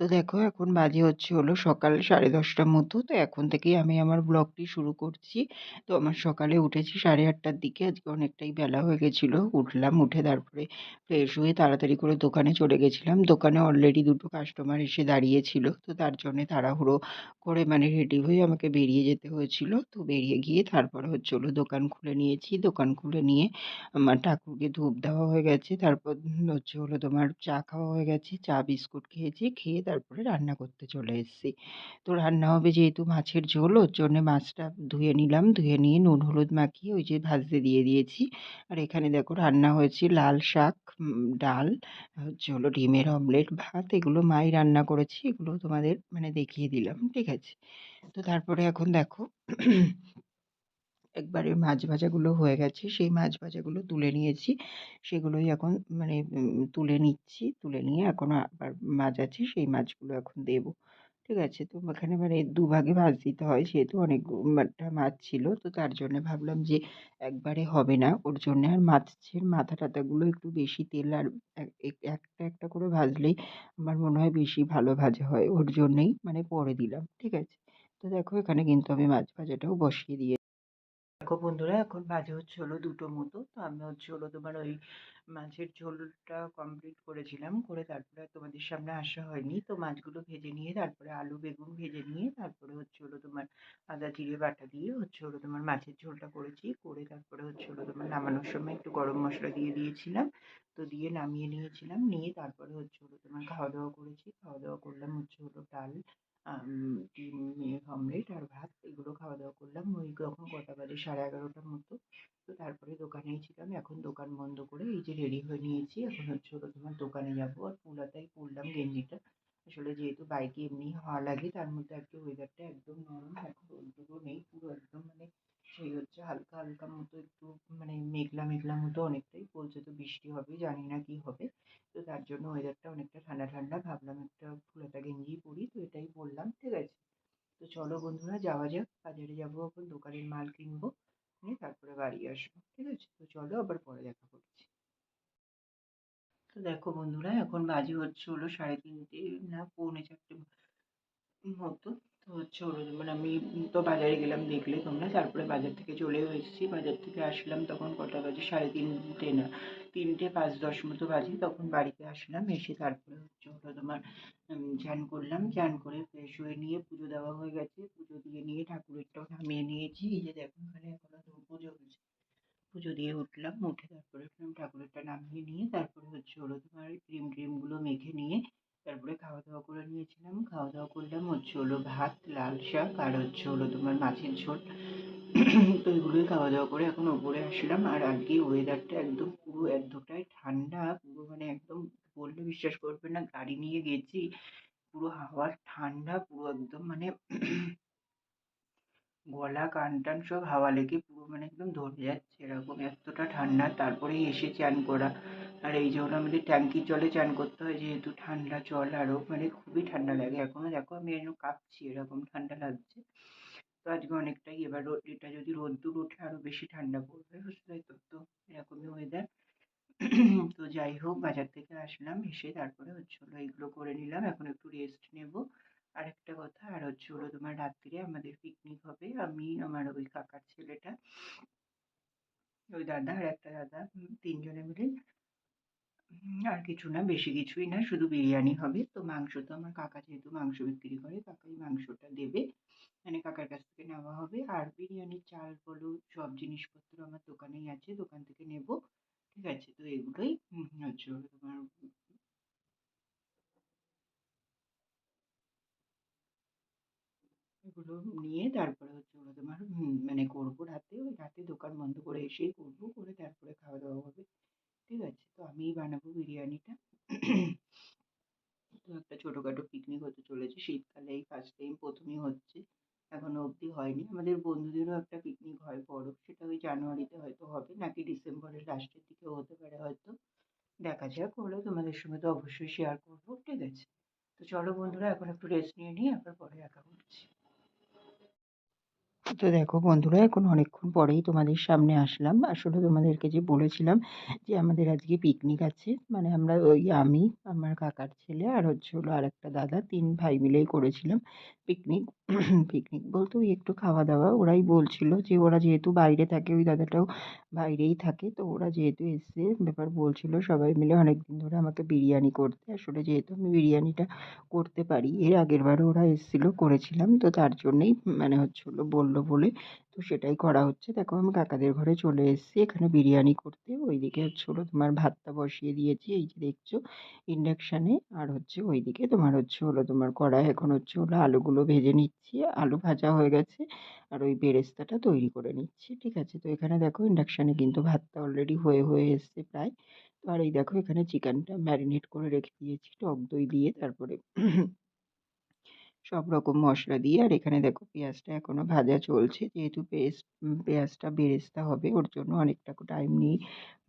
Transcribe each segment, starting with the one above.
তো দেখো এখন বাজে হচ্ছে হলো সকাল সাড়ে দশটার মতো। তো এখন থেকেই আমি আমার ব্লগটি শুরু করছি। তো আমার সকালে উঠেছি সাড়ে আটটার দিকে। আজকে অনেকটাই বেলা হয়ে গেছিল। উঠলাম, উঠে তারপরে ফ্রেশ হয়ে তাড়াতাড়ি করে দোকানে চলে গেছিলাম। দোকানে অলরেডি দুটো কাস্টমার এসে দাঁড়িয়েছিল। তো তার জন্যে তাড়াহুড়ো করে মানে রেডি হয়ে আমাকে বেরিয়ে যেতে হয়েছিল। তো বেরিয়ে গিয়ে তারপরে হচ্ছে হলো দোকান খুলে নিয়েছি। দোকান খুলে নিয়ে আমার ঠাকুরকে ধূপ দেওয়া হয়ে গেছে। তারপর হচ্ছে হলো তোমার চা খাওয়া হয়ে গেছে। চা, বিস্কুট খেয়েছি। খেয়ে তারপরে রান্না করতে চলে এসেছি। তো রান্না হবে যেহেতু মাছের ঝোল, ওর জন্যে মাছটা ধুয়ে নিলাম, ধুয়ে নিয়ে নুন, হলুদ মাখিয়ে ওই যে ভাজতে দিয়ে দিয়েছি। আর এখানে দেখো রান্না হয়েছে লাল শাক ডাল হচ্ছে হলো ডিমের অমলেট, ভাত, এগুলো মাই রান্না করেছি, এগুলো তোমাদের মানে দেখিয়ে দিলাম, ঠিক আছে? তো তারপরে এখন দেখো একবারে মাছ ভাজাগুলো হয়ে গেছে। সেই মাছ ভাজাগুলো তুলে নিয়েছি। সেগুলোই এখন মানে তুলে নিচ্ছি। তুলে নিয়ে এখন আবার মাছ আছে, সেই মাছগুলো এখন দেবো। ঠিক আছে? তো এখানে মানে দুভাগে ভাজ দিতে হয়। যেহেতু অনেকটা মাছ ছিল। তো তার জন্যে ভাবলাম যে একবারে হবে না। ওর জন্যে আর মাছের মাথা টাথাগুলো একটু বেশি তেল আর একটা একটা করে ভাজলেই আমার মনে হয় বেশি ভালো ভাজা হয়। ওর জন্যেই মানে পরে দিলাম। ঠিক আছে? তো দেখো এখানে কিন্তু আমি মাছ ভাজাটাও বসিয়ে দিয়ে দেখো বন্ধুরা, এখন বাজে হচ্ছে হলো দুটো মতো। তো আমি হচ্ছে হলো তোমার ওই মাছের ঝোলটা কমপ্লিট করেছিলাম, করে তারপরে তোমাদের সামনে আসা হয়নি। তো মাছগুলো ভেজে নিয়ে, তারপরে আলু, বেগুন ভেজে নিয়ে, তারপরে হচ্ছে হলো তোমার আদা, জিরে, বাটা দিয়ে হচ্ছে হলো তোমার মাছের ঝোলটা করেছি। করে তারপরে হচ্ছে হলো তোমার নামানোর সময় একটু গরম মশলা দিয়ে দিয়েছিলাম। তো দিয়ে নামিয়ে নিয়েছিলাম, নিয়ে তারপরে হচ্ছে হলো তোমার খাওয়া দাওয়া করেছি। খাওয়া দাওয়া করলাম হচ্ছে হলো ডাল ডিম অমলেট আর ভাত, এগুলো খাওয়া দাওয়া করলাম। ওই রকম কটা বাজে? সাড়ে এগারোটার মতো। তো তারপরে দোকানেই ছিলাম। এখন দোকান বন্ধ করে এই যে রেডি হয়ে নিয়েছি। এখন হচ্ছে হলো তোমার দোকানে যাব। আর পুলাতাই পরলাম গেঞ্জিটা। আসলে যেহেতু বাইকে এমনি হাওয়া লাগে, তার মধ্যে একটু ওয়েদারটা একদম নরম। এখন রোদ্দুরও নেই। পুরো একদম মানে সেই হচ্ছে হালকা হালকা মতো একটু মানে মেঘলা মেঘলা মতো অনেকটাই বলছে তো বৃষ্টি হবে, জানি না কি হবে। তো তার জন্য ওয়েদারটা অনেকটা ঠান্ডা ঠান্ডা, ভাবলাম একটা ফুলাতা গেঞ্জি পরি, তো এটাই বললাম, ঠিক আছে। তো চলো বন্ধুরা, যাওয়া যাক, বাজারে যাব এখন, দোকানের মাল কিনবো, নিয়ে তারপরে বাড়ি আসব, ঠিক আছে? তো চলো আবার পরে দেখা করছি। তো দেখো বন্ধুরা, এখন বাজে হচ্ছে হলো সাড়ে তিনটে, না, পৌনে চারটে মতো। তো হচ্ছে মানে আমি তো বাজারে গেলাম দেখলে তোমরা, তারপরে বাজার থেকে চলেও এসেছি। বাজার থেকে আসলাম তখন কটা বাজে? সাড়ে তিনটে না, তিনটে পাঁচ দশ মতো বাজে। তখন বাড়িতে আসলাম, এসে তারপরে হচ্ছে হলো তোমার চান করলাম। চান করে ফ্রেশ হয়ে নিয়ে পুজো দেওয়া হয়ে গেছে। পুজো দিয়ে নিয়ে ঠাকুরেরটাও নামিয়ে নিয়েছি। এই যে দেখো এখানে এখনও পুজো হয়েছে পুজো দিয়ে উঠলাম, উঠে তারপরে ঠাকুরেরটা নামিয়ে নিয়ে তারপরে হচ্ছে হলো তোমার ক্রিম ট্রিমগুলো মেখে নিয়ে তারপরে খাওয়া দাওয়া করে নিয়েছিলাম। খাওয়া দাওয়া করলাম হচ্ছে হলো ভাত, লাল শাক আর হচ্ছে হলো তোমার মাছের ঝোল। তো এগুলোই খাওয়া দাওয়া করে এখন ওপরে আসলাম। আর আজকে ওয়েদারটা একদম পুরো এতটাই ঠান্ডা, পুরো মানে একদম বললে বিশ্বাস করবে না, গাড়ি নিয়ে গেছি। পুরো হাওয়ার ঠান্ডা, পুরো একদম মানে গলা, কান, টান সব হাওয়া লেগে পুরো মানে একদম ধরে যাচ্ছে। এরকম এতটা ঠান্ডা তারপরেই এসে চান করা। আর এই জন্য আমাদের ট্যাঙ্কির জলে চান করতে হয়, যেহেতু ঠান্ডা জল আরও মানে খুবই ঠান্ডা লাগে। এখনও দেখো আমি যেন কাঁপছি, এরকম ঠান্ডা লাগছে। তো আজকে অনেকটাই এবার এটা যদি রোদ্দুর ওঠে আরও বেশি ঠান্ডা পড়বে, বুঝতে তো তো এরকমই ওয়েদার তো যাই হোক, বাজার থেকে আসলাম, এসে তারপরে হচ্ছে হলো এইগুলো করে নিলাম। এখন একটু রেস্ট নেব। আর একটা কথা, আর হচ্ছে হলো তোমার রাত্রিরে আমাদের পিকনিক হবে। আমি, আমার ওই কাকার ছেলেটা, ওই দাদা আর একটা দাদা তিনজনে মিলে। আর কিছু না, বেশি কিছুই না, শুধু বিরিয়ানি হবে। তো মাংস তো আমার কাকা যেহেতু মাংস বিক্রি করে, কাকাই মাংসটা দেবে। মানে কাকার কাছ থেকে নেওয়া হবে। আর বিরিয়ানির চাল বলো সব জিনিসপত্র আমার দোকানেই আছে, দোকান থেকে নেব। ঠিক আছে? তো এগুলোই হচ্ছে তোমার এগুলো নিয়ে তারপরে হচ্ছে ওরা তোমার মানে করব রাতে। ওই রাতে দোকান বন্ধ করে এসেই করব, করে তারপরে খাওয়া দাওয়া হবে। ঠিক আছে? তো আমিই বানাবো বিরিয়ানিটা। তো একটা ছোটোখাটো পিকনিক হতে চলেছে। শীতকালে এই ফার্স্ট টাইম প্রথমই হচ্ছে। এখনও অবধি হয়নি। আমাদের বন্ধুদেরও একটা পিকনিক হয় বড়। সেটা ওই জানুয়ারিতে হয়তো হবে, নাকি ডিসেম্বরের লাস্টের দিকেও হতে পারে হয়তো। দেখা যাক হলে তোমাদের সঙ্গে তো অবশ্যই শেয়ার করব। ঠিক আছে? তো চলো বন্ধুরা, এখন একটু রেস্ট নিয়ে নিই, আবার পরে দেখা করছি তো দেখো বন্ধুরা, এখন অনেকক্ষণ পরেই তোমাদের সামনে আসলাম। আসলে তোমাদেরকে যে বলেছিলাম যে আমাদের আজকে পিকনিক আছে মানে আমরা ওই আমি, আমার কাকার ছেলে আর হচ্ছে হলো আর একটা দাদা, তিন ভাই মিলেই করেছিলাম পিকনিক পিকনিক বলতে ওই একটু খাওয়া দাওয়া ওরাই বলছিল যে ওরা যেহেতু বাইরে থাকে, ওই দাদাটাও বাইরেই থাকে, তো ওরা যেহেতু এসছে, ব্যাপার বলছিল সবাই মিলে অনেক দিন ধরে আমাকে বিরিয়ানি করতে। আসলে যেহেতু আমি বিরিয়ানিটা করতে পারি, এর আগের বারও ওরা এসেছিল, করেছিলাম, তো তার জন্যেই মানে হচ্ছে হলো বলল বলে। তো সেটাই করা হচ্ছে। দেখো আমি কাকাদের ঘরে চলে এসেছি। এখানে বিরিয়ানি করতে। ওইদিকে হচ্ছে হলো তোমার ভাতটা বসিয়ে দিয়েছি। এই যে দেখছ ইন্ডাকশানে আর হচ্ছে ওইদিকে তোমার হচ্ছে হলো তোমার কড়াই এখন হচ্ছে হলো আলুগুলো ভেজে নিচ্ছি। আলু ভাজা হয়ে গেছে। আর ওই বেরেস্তাটা তৈরি করে নিচ্ছি। ঠিক আছে? তো এখানে দেখো ইন্ডাকশানে কিন্তু ভাতটা অলরেডি হয়ে হয়ে এসছে প্রায়। আর এই দেখো এখানে চিকেনটা ম্যারিনেট করে রেখে দিয়েছি। টক দই দিয়ে তারপরে সব রকম মশলা দিয়ে। আর এখানে দেখো পেঁয়াজটা এখনও ভাজা চলছে। যেহেতু পেস্ট পেঁয়াজটা বেরেস্তে হবে, ওর জন্য অনেকটা টাইম নিয়ে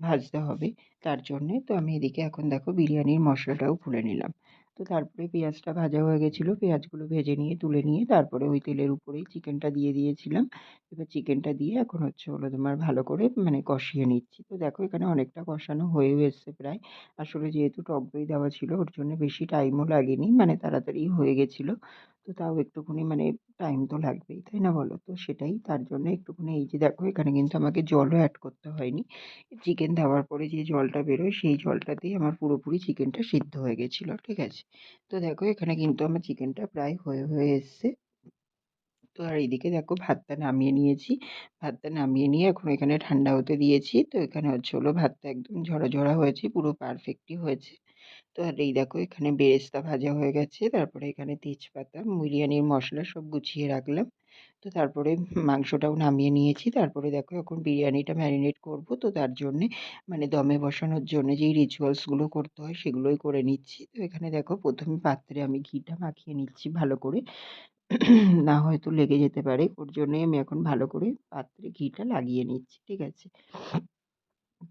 ভাজতে হবে। তার জন্যে তো আমি এদিকে এখন দেখো বিরিয়ানির মশলাটাও খুলে নিলাম। তো তারপরে পেঁয়াজটা ভাজা হয়ে গেছিল। পেঁয়াজগুলো ভেজে নিয়ে, তুলে নিয়ে তারপরে ওই তেলের উপরেই চিকেনটা দিয়ে দিয়েছিলাম। এবার চিকেনটা দিয়ে এখন হচ্ছে হলো তোমার ভালো করে মানে কষিয়ে নিচ্ছি। তো দেখো এখানে অনেকটা কষানো হয়েও এসছে প্রায়। আসলে যেহেতু টক দই দেওয়া ছিল, ওর জন্য বেশি টাইমও লাগেনি। মানে তাড়াতাড়ি হয়ে গেছিল। তো তাও একটুখানি মানে টাইম তো লাগবেই, তাই না বলো? তো সেটাই, তার জন্য একটুখানি এই যে দেখো, এখানে কিন্তু আমাকে জলও অ্যাড করতে হয়নি। চিকেন দেওয়ার পরে যে জলটা বেরোয়, সেই জলটাতেই আমার পুরোপুরি চিকেনটা সিদ্ধ হয়ে গেছিল, ঠিক আছে? তো দেখো, এখানে কিন্তু আমার চিকেনটা প্রায় হয়ে হয়ে এসছে। তো আর এইদিকে দেখো, ভাতটা নামিয়ে নিয়েছি। ভাতটা নামিয়ে নিয়ে এখন এখানে ঠান্ডা হতে দিয়েছি। তো এখানে হচ্ছে হলো ভাতটা একদম ঝরা হয়েছে, পুরো পারফেক্টই হয়েছে। তো আর এই দেখো এখানে বেরেস্তা ভাজা হয়ে গেছে, তারপরে এখানে তেজপাতা বিরিয়ানির মশলা সব গুছিয়ে রাখলাম। তো তারপরে মাংসটাও নামিয়ে নিয়েছি। তারপরে দেখো এখন বিরিয়ানিটা ম্যারিনেট করব। তো তার জন্যে মানে দমে বসানোর জন্য যেই রিচুয়ালসগুলো করতে হয় সেগুলোই করে নিচ্ছি। তো এখানে দেখো প্রথমে পাত্রে আমি ঘিটা মাখিয়ে নিচ্ছি ভালো করে। না হয়তো লেগে যেতে পারে। ওর জন্যই আমি এখন ভালো করে পাত্রে ঘিটা লাগিয়ে নিচ্ছি, ঠিক আছে?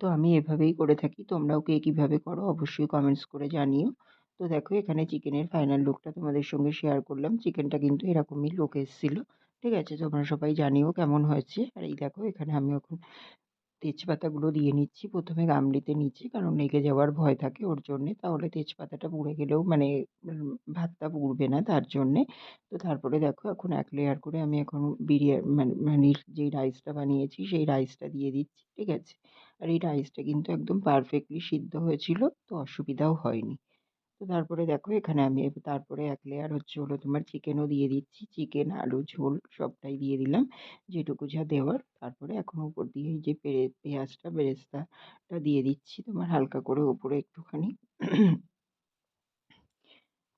তো আমি এভাবেই করে থাকি। তোমরাও কে কীভাবে করো অবশ্যই কমেন্টস করে জানিও। তো দেখো এখানে চিকেনের ফাইনাল লুকটা তোমাদের সঙ্গে শেয়ার করলাম। চিকেনটা কিন্তু এরকমই লুক এসেছিল। ঠিক আছে? তোমরা সবাই জানিও কেমন হয়েছে। আর এই দেখো এখানে আমি এখন তেজপাতাগুলো দিয়ে নিচ্ছি প্রথমে গামলিতে নিচে, কারণ লেগে যাওয়ার ভয় থাকে ওর জন্যে। তাহলে তেজপাতাটা পুড়ে গেলেও মানে ভাতটা পুড়বে না তার জন্যে। তো তারপরে দেখো এখন এক লেয়ার করে আমি এখন বিরিয়ানি মানে মানে যেই রাইসটা বানিয়েছি সেই রাইসটা দিয়ে দিচ্ছি। ঠিক আছে? আর এই রাইসটা কিন্তু একদম পারফেক্টলি সিদ্ধ হয়েছিল, তো অসুবিধাও হয়নি। তো তারপরে দেখো এখানে আমি তারপরে এক লেয়ার হচ্ছে হলো তোমার চিকেনও দিয়ে দিচ্ছি। চিকেন আলু, ঝোল সবটাই দিয়ে দিলাম, যেটুকু যা দেওয়ার। তারপরে এখন উপর দিয়ে এই যে পেঁয়াজটা, বেরেস্তাটা দিয়ে দিচ্ছি তোমার হালকা করে উপরে একটুখানি।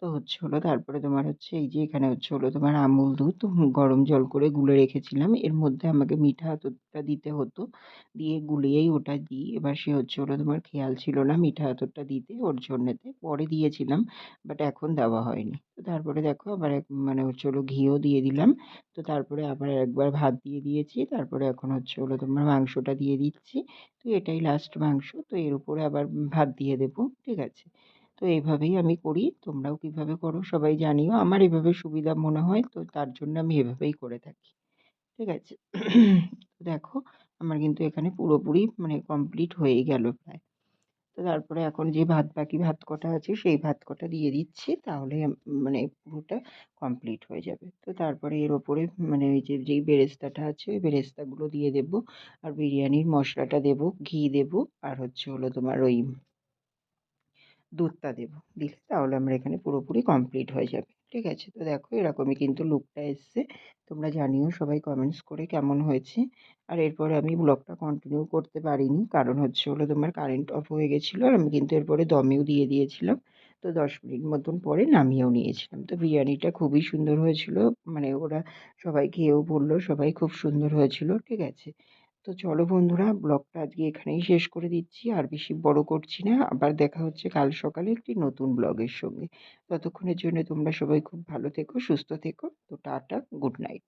তো হচ্ছে হলো তারপরে তোমার হচ্ছে এই যে এখানে হচ্ছে হলো তোমার আমুল দুধ গরম জল করে গুলে রেখেছিলাম। এর মধ্যে আমাকে মিঠা আতরটা দিতে হতো। দিয়ে গুলিয়েই ওটা দিই। এবার সে হচ্ছে হলো তোমার খেয়াল ছিল না মিঠা আতরটা দিতে ওর জন্যেতে। পরে দিয়েছিলাম, বাট এখন দেওয়া হয়নি। তো তারপরে দেখো আবার এক মানে হচ্ছে হলো ঘিও দিয়ে দিলাম। তো তারপরে আবার একবার ভাত দিয়ে দিয়েছি। তারপরে এখন হচ্ছে হলো তোমার মাংসটা দিয়ে দিচ্ছি। তো এটাই লাস্ট মাংস। তো এর উপরে আবার ভাত দিয়ে দেবো। ঠিক আছে? তো এইভাবেই আমি করি। তোমরাও কীভাবে করো সবাই জানিও। আমার এভাবে সুবিধা মনে হয়, তো তার জন্য আমি এভাবেই করে থাকি। ঠিক আছে? দেখো, আমার কিন্তু এখানে পুরোপুরি মানে কমপ্লিট হয়ে গেল প্রায়। তো তারপরে এখন যে ভাত, বাকি ভাত কটা আছে, সেই ভাত কটা দিয়ে দিচ্ছি। তাহলে মানে পুরোটা কমপ্লিট হয়ে যাবে। তো তারপরে এর ওপরে মানে ওই যে, যেই বেরেস্তাটা আছে, ওই বেরেস্তাগুলো দিয়ে দেবো। আর বিরিয়ানির মশলাটা দেবো, ঘি দেবো। আর হচ্ছে হলো তোমার ওই দুধটা দেবো। দিলে তাহলে আমরা এখানে পুরোপুরি কমপ্লিট হয়ে যাবে। ঠিক আছে? তো দেখো এরকমই কিন্তু লুকটা এসছে। তোমরা জানিও সবাই কমেন্টস করে কেমন হয়েছে। আর এরপরে আমি ব্লগটা কন্টিনিউ করতে পারিনি। কারণ হচ্ছে হলো তোমার কারেন্ট অফ হয়ে গেছিল আর আমি কিন্তু এরপরে দমেও দিয়ে দিয়েছিলাম। তো দশ মিনিট মতন পরে নামিয়েও নিয়েছিলাম। তো বিরিয়ানিটা খুবই সুন্দর হয়েছিল। মানে ওরা সবাই খেয়েও বলল, সবাই খুব সুন্দর হয়েছিল। ঠিক আছে? তো চলো বন্ধুরা, ব্লগটা আজকে এখানেই শেষ করে দিচ্ছি। আর বেশি বড় করছি না, আবার দেখা হচ্ছে কাল সকালে একটি নতুন ব্লগের সঙ্গে। ততক্ষণের জন্য তোমরা সবাই খুব ভালো থেকো, সুস্থ থেকো। তো টাটা, গুড নাইট।